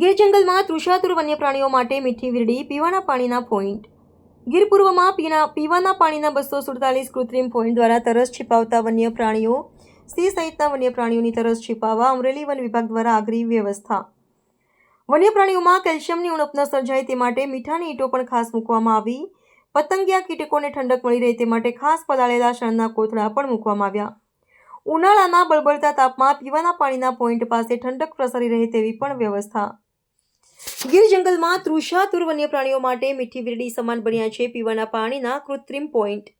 ગીર જંગલમાં તૃષાતુર વન્ય પ્રાણીઓ માટે મીઠી વીરડી, પીવાના પાણીના પોઈન્ટ ગીર પૂર્વમાં પીના, પીવાના પાણીના બસો સુડતાલીસ કૃત્રિમ પોઈન્ટ દ્વારા તરસ છિપાવતા વન્ય પ્રાણીઓ સિંહ સહિતના વન્ય પ્રાણીઓની તરસ છિપાવવા અમરેલી વન વિભાગ દ્વારા આગરી વ્યવસ્થા. વન્ય પ્રાણીઓમાં કેલ્શિયમની ઉણપ ન સર્જાય તે માટે મીઠાની ઈંટો પણ ખાસ મૂકવામાં આવી. પતંગિયા કીટકોને ઠંડક મળી રહે તે માટે ખાસ પલાળેલા શણના કોથળા પણ મૂકવામાં આવ્યા. ઉનાળાના બળબળતા તાપમાં પીવાના પાણીના પોઈન્ટ પાસે ઠંડક પ્રસરી રહે તેવી પણ વ્યવસ્થા. ગીર જંગલમાં તૃષાતુર વન્ય પ્રાણીઓ માટે મીઠી વીરડી સમાન બન્યા છે પીવાના પાણીના કૃત્રિમ પોઈન્ટ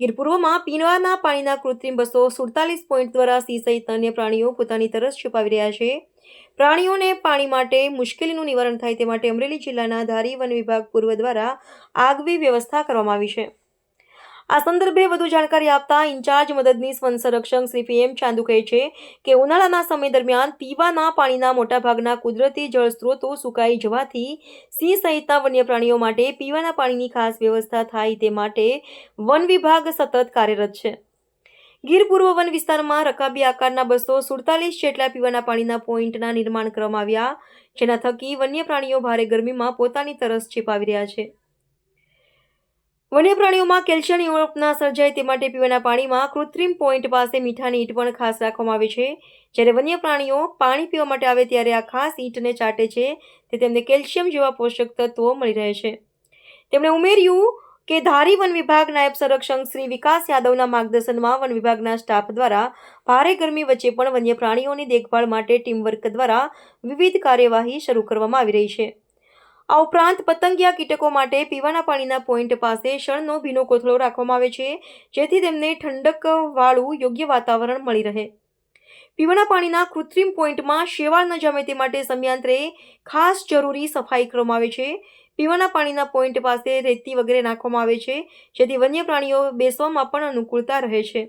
ગીર પૂર્વમાં પીવાના પાણીના કૃત્રિમ બસો સુડતાલીસ પોઈન્ટ દ્વારા સિંહ સહિત અન્ય પ્રાણીઓ પોતાની તરસ છુપાવી રહ્યા છે. પ્રાણીઓને પાણી માટે મુશ્કેલીનું નિવારણ થાય તે માટે અમરેલી જિલ્લાના ધારી વન વિભાગ પૂર્વ દ્વારા આગવી વ્યવસ્થા કરવામાં આવી છે. આ સંદર્ભે વધુ જાણકારી આપતા ઇન્ચાર્જ મદદનીશ વન સંરક્ષક શ્રી પીએમ ચાંદુ કહે છે કે ઉનાળાના સમય દરમિયાન પીવાના પાણીના મોટાભાગના કુદરતી જળ સ્ત્રોતો સુકાઈ જવાથી સિંહ સહિતના વન્ય પ્રાણીઓ માટે પીવાના પાણીની ખાસ વ્યવસ્થા થાય તે માટે વન વિભાગ સતત કાર્યરત છે. ગીર પૂર્વ વન વિસ્તારમાં રકાબી આકારના બસો સુડતાલીસ જેટલા પીવાના પાણીના પોઈન્ટના નિર્માણ કરવામાં આવ્યા, જેના થકી વન્ય પ્રાણીઓ ભારે ગરમીમાં પોતાની તરસ છીપાવી રહ્યા છે. વન્ય પ્રાણીઓમાં કેલ્શિયમ ઉણપ ના સર્જાય તે માટે પીવાના પાણીમાં કૃત્રિમ પોઈન્ટ પાસે મીઠાની ઈંટ પણ ખાસ રાખવામાં આવે છે. જ્યારે વન્ય પ્રાણીઓ પાણી પીવા માટે આવે ત્યારે આ ખાસ ઈંટને ચાટે છે તે તેમને કેલ્શિયમ જેવા પોષક તત્વો મળી રહે છે. તેમણે ઉમેર્યું કે ધારી વન વિભાગ નાયબ સંરક્ષક શ્રી વિકાસ યાદવના માર્ગદર્શનમાં વન વિભાગના સ્ટાફ દ્વારા ભારે ગરમી વચ્ચે પણ વન્ય પ્રાણીઓની દેખભાળ માટે ટીમવર્ક દ્વારા વિવિધ કાર્યવાહી શરૂ કરવામાં આવી રહી છે. આ ઉપરાંત પતંગિયા કીટકો માટે પીવાના પાણીના પોઈન્ટ પાસે શણનો ભીનો કોથળો રાખવામાં આવે છે, જેથી તેમને ઠંડકવાળું યોગ્ય વાતાવરણ મળી રહે. પીવાના પાણીના કૃત્રિમ પોઈન્ટમાં શેવાળ ન જમે તે માટે સમયાંતરે ખાસ જરૂરી સફાઈ કરવામાં આવે છે. પીવાના પાણીના પોઈન્ટ પાસે રેતી વગેરે નાખવામાં આવે છે, જેથી વન્ય પ્રાણીઓ બેસવામાં પણ અનુકૂળતા રહે છે.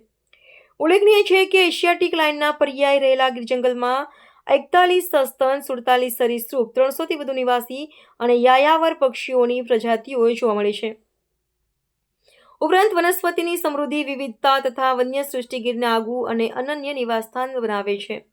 ઉલ્લેખનીય છે કે એશિયાટિક લાઇનના પર્યાય રહેલા ગીર જંગલમાં એકતાલીસ સસ્તન, સુડતાલીસ સરીસૃપ, ત્રણસોથી વધુ નિવાસી અને યાયાવર પક્ષીઓની પ્રજાતિઓ જોવા મળે છે. ઉપરાંત વનસ્પતિની સમૃદ્ધિ, વિવિધતા તથા વન્ય સૃષ્ટિ ગીરને આગવું અને અનન્ય નિવાસસ્થાન બનાવે છે.